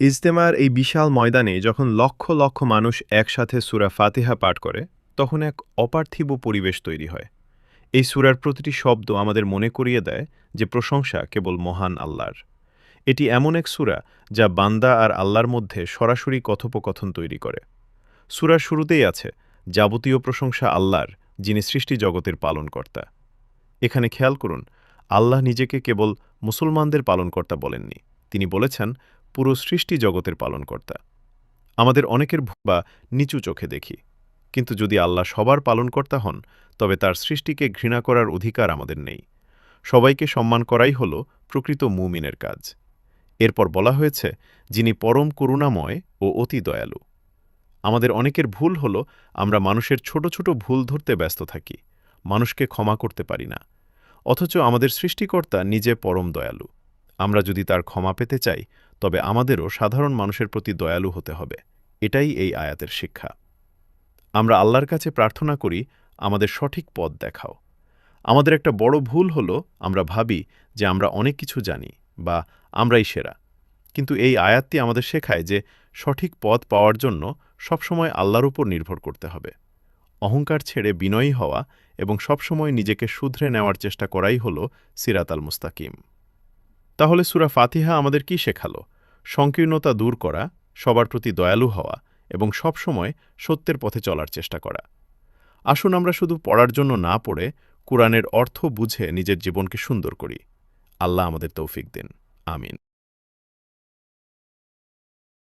ইজতেমার এই বিশাল ময়দানে যখন লক্ষ লক্ষ মানুষ একসাথে সুরা ফাতিহা পাঠ করে, তখন এক অপার্থিব পরিবেশ তৈরি হয়। এই সুরার প্রতিটি শব্দ আমাদের মনে করিয়ে দেয় যে প্রশংসা কেবল মহান আল্লাহর। এটি এমন এক সুরা যা বান্দা আর আল্লাহর মধ্যে সরাসরি কথোপকথন তৈরি করে। সুরার শুরুতেই আছে, যাবতীয় প্রশংসা আল্লাহর, যিনি সৃষ্টি জগতের পালনকর্তা। এখানে খেয়াল করুন, আল্লাহ নিজেকে কেবল মুসলমানদের পালনকর্তা বলেননি। তিনি বলেছেন পুরো সৃষ্টি জগতের পালনকর্তা। আমাদের অনেকের বা নিচু চোখে দেখি। কিন্তু যদি আল্লাহ সবার পালনকর্তা হন, তবে তার সৃষ্টিকে ঘৃণা করার অধিকার আমাদের নেই। সবাইকে সম্মান করাই হল প্রকৃত মুমিনের কাজ। এরপর বলা হয়েছে, যিনি পরম করুণাময় ও অতি দয়ালু। আমাদের অনেকের ভুল হল আমরা মানুষের ছোট ছোট ভুল ধরতে ব্যস্ত থাকি, মানুষকে ক্ষমা করতে পারি না। অথচ আমাদের সৃষ্টিকর্তা নিজে পরম দয়ালু। আমরা যদি তার ক্ষমা পেতে চাই তবে আমাদেরও সাধারণ মানুষের প্রতি দয়ালু হতে হবে। এটাই এই আয়াতের শিক্ষা। আমরা আল্লাহর কাছে প্রার্থনা করি, আমাদের সঠিক পথ দেখাও। আমাদের একটা বড় ভুল হলো, আমরা ভাবি যে আমরা অনেক কিছু জানি বা আমরাই সেরা। কিন্তু এই আয়াতটি আমাদের শেখায় যে সঠিক পথ পাওয়ার জন্য সবসময় আল্লাহর উপর নির্ভর করতে হবে। অহংকার ছেড়ে বিনয়ী হওয়া এবং সবসময় নিজেকে শুধরে নেওয়ার চেষ্টা করাই হল সিরাতাল মুস্তাকিম। তাহলে সুরা ফাতিহা আমাদের কি শেখালো? সংকীর্ণতা দূর করা, সবার প্রতি দয়ালু হওয়া এবং সবসময় সত্যের পথে চলার চেষ্টা করা। আসুন আমরা শুধু পড়ার জন্য না পড়ে কোরআনের অর্থ বুঝে নিজের জীবনকে সুন্দর করি। আল্লাহ আমাদের তৌফিক দিন। আমিন।